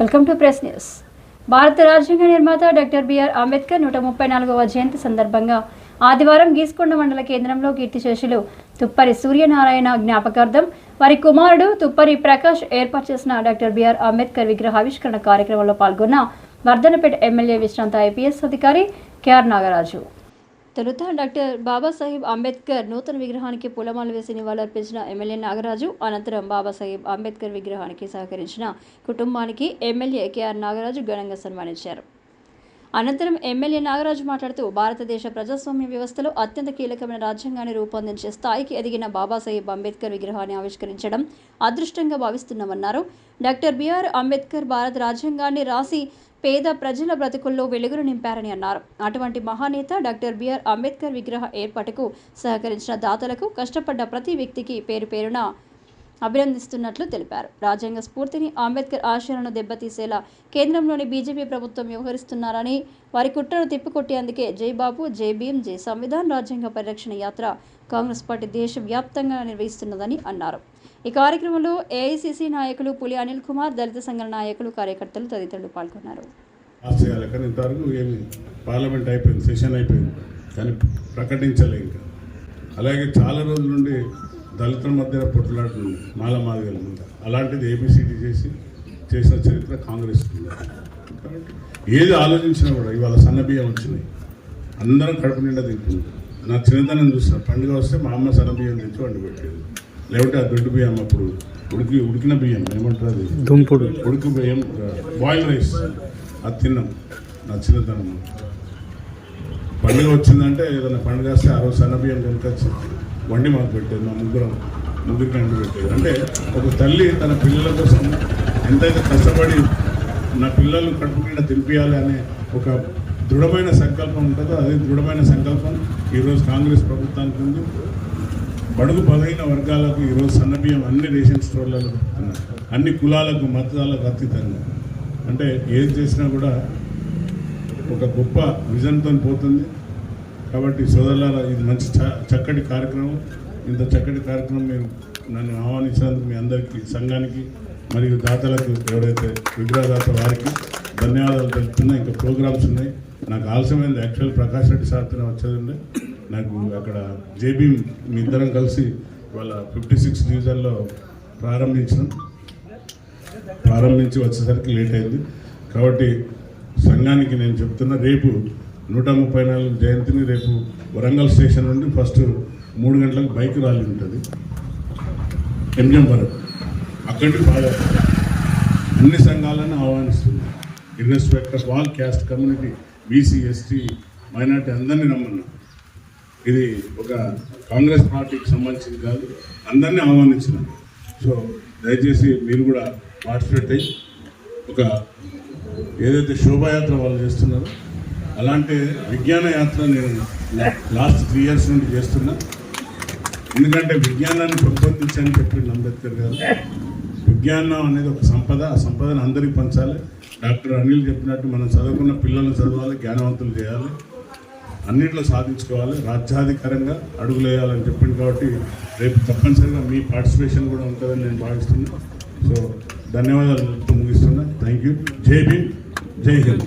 Welcome to press news. భారత రాజ్యాంగ నిర్మాత డాక్టర్ బిఆర్ అంబేద్కర్ నూట ముప్పై నాలుగవ జయంతి సందర్భంగా ఆదివారం గీసుకొండ మండల కేంద్రంలో కీర్తిశేషులు తుప్పరి సూర్యనారాయణ జ్ఞాపకార్థం వారి కుమారుడు తుప్పరి ప్రకాష్ ఏర్పాటు చేసిన డాక్టర్ బిఆర్ అంబేద్కర్ విగ్రహావిష్కరణ కార్యక్రమంలో పాల్గొన్న వర్ధనపేట ఎమ్మెల్యే విశ్రాంత ఐపీఎస్ అధికారి కేఆర్ నాగరాజు. తొలుత డాక్టర్ బాబాసాహెబ్ అంబేద్కర్ నూతన విగ్రహానికి పూలమాల వేసి నివాళులర్పించిన ఎమ్మెల్యే నాగరాజు అనంతరం బాబాసాహెబ్ అంబేద్కర్ విగ్రహానికి సహకరించిన కుటుంబానికి ఎమ్మెల్యే కేఆర్ నాగరాజు ఘనంగా సన్మానించారు. అనంతరం ఎమ్మెల్యే నాగరాజు మాట్లాడుతూ భారతదేశ ప్రజాస్వామ్య వ్యవస్థలో అత్యంత కీలకమైన రాజ్యాంగాన్ని రూపొందించే స్థాయికి ఎదిగిన బాబాసాహెబ్ అంబేద్కర్ విగ్రహాన్ని ఆవిష్కరించడం అదృష్టంగా భావిస్తున్నామన్నారు. డాక్టర్ బిఆర్ అంబేద్కర్ భారత రాజ్యాంగాన్ని రాసి పేద ప్రజల బ్రతుకుల్లో వెలుగును నింపారని అన్నారు. అటువంటి మహానేత డాక్టర్ బిఆర్ అంబేద్కర్ విగ్రహ ఏర్పాటుకు సహకరించిన దాతలకు కష్టపడ్డ ప్రతి వ్యక్తికి పేరు పేరున అభినందిస్తున్నట్లు తెలిపారు. రాజ్యాంగ స్ఫూర్తిని అంబేద్కర్ ఆశయాలను దెబ్బతీసేలా కేంద్రంలోని బీజేపీ ప్రభుత్వం వ్యవహరిస్తున్నారని వారి కుట్రను తిప్పికొట్టేందుకే జై బాబు జై భీం జై సంవిధాన్ రాజ్యాంగ పరిరక్షణ యాత్ర కాంగ్రెస్ పార్టీ దేశవ్యాప్తంగా నిర్వహిస్తున్నదని అన్నారు. ఈ కార్యక్రమంలో ఏఐసిసి నాయకులు పులి అనిల్ కుమార్ దళిత సంఘం నాయకులు కార్యకర్తలు తదితరులు పాల్గొన్నారు. కానీ ఇంతవరకు ఏమి పార్లమెంట్ అయిపోయింది సెషన్ అయిపోయింది కానీ ప్రకటించలే ఇంకా. అలాగే చాలా రోజుల నుండి దళితుల మధ్య పొట్టులాట్లు మాల మాదిగల మీద. అలాంటిది ఏబిసిడి చేసి చేసిన చరిత్ర కాంగ్రెస్ ఏది ఆలోచించినా కూడా ఇవాళ సన్న బియ్యం వచ్చినాయి. అందరం కడుపు నిండా తింటుంది నా చిన్నతనం చూసిన పండుగ వస్తే మా అమ్మ సన్న బియ్యం తెచ్చి వండి పెట్టేది. లేకుంటే ఆ దొడ్డు బియ్యం అప్పుడు ఉడికి ఉడికిన బియ్యం ఏమంటారు అది? దుంపుడు. ఉడుకు బియ్యం బాయిల్ రైస్ అది తిన్నాం నా చిన్నతనం. పండుగ వచ్చిందంటే ఏదైనా పండుగ వస్తే ఆ రోజు సన్న బియ్యం కొనుకొచ్చి వండి మాకు పెట్టేది మా ముగ్గురం ముగ్గురికి అండి పెట్టేది. అంటే ఒక తల్లి తన పిల్లల కోసం ఎంతైతే కష్టపడి నా పిల్లలు కడుపు నిండా తినిపించాలి అనే ఒక దృఢమైన సంకల్పం ఉంటుందో అదే దృఢమైన సంకల్పం ఈరోజు కాంగ్రెస్ ప్రభుత్వానికి ఉంది. బడుగు బలహీన వర్గాలకు ఈరోజు సన్నబియ్యం అన్ని రేషన్ స్టోర్లలో దొరుకుతున్నాయి అన్ని కులాలకు మతాలకు అతీతంగా. అంటే ఏది చేసినా కూడా ఒక గొప్ప విజన్తో పోతుంది. కాబట్టి సోదరులారా ఇది మంచి చ- చక్కటి కార్యక్రమం. ఇంత చక్కటి కార్యక్రమం మీరు నన్ను ఆహ్వానించినందుకు మీ అందరికీ సంఘానికి మరియు దాతలకు ఎవరైతే విగ్రహదాత వారికి ధన్యవాదాలు తెలుపుతున్నా ఇంకా ప్రోగ్రామ్స్ ఉన్నాయి. నాకు ఆలస్యమైంది. యాక్చువల్ ప్రకాష్ రెడ్డి సార్తోనే వచ్చేది ఉండే నాకు అక్కడ జేబీ మీ ఇద్దరం కలిసి వాళ్ళ ఫిఫ్టీ సిక్స్ డివిజన్లో ప్రారంభించినాం. ప్రారంభించి వచ్చేసరికి లేట్ అయింది. కాబట్టి సంఘానికి నేను చెప్తున్నా రేపు నూట ముప్పై నాలుగు జయంతిని రేపు వరంగల్ స్టేషన్ నుండి ఫస్ట్ మూడు గంటలకు బైక్ ర్యాలీ ఉంటుంది. ఎంజం వరకు. అక్కడికి బాగా అన్ని సంఘాలను ఆహ్వానిస్తుంది. Irrespective of all caste community BC ST minority అందరినీ రమ్మన్నా. ఇది ఒక కాంగ్రెస్ పార్టీకి సంబంధించింది కాదు అందరినీ ఆహ్వానించిన. సో దయచేసి మీరు కూడా పార్టిసిపేట్ అయ్యి ఒక ఏదైతే శోభాయాత్ర వాళ్ళు చేస్తున్నారో అలాంటి విజ్ఞాన యాత్ర నేను లాస్ట్ త్రీ ఇయర్స్ నుండి చేస్తున్నా. ఎందుకంటే విజ్ఞానాన్ని పెంపొందించని చెప్పిండు అంబేద్కర్ గారు విజ్ఞానం అనేది ఒక సంపద ఆ సంపదను అందరికీ పంచాలి. డాక్టర్ అనిల్ చెప్పినట్టు మనం చదువుకున్న పిల్లల్ని చదవాలి జ్ఞానవంతులు చేయాలి. అన్నింటిలో సాధించుకోవాలి రాజ్యాధికారంగా అడుగులు వేయాలని చెప్పింది కాబట్టి రేపు తప్పనిసరిగా మీ పార్టిసిపేషన్ కూడా ఉంటుందని నేను భావిస్తున్నాను సో ధన్యవాదాలు ముగిస్తున్నా. థ్యాంక్ యూ జై భీమ్. జై హింద్.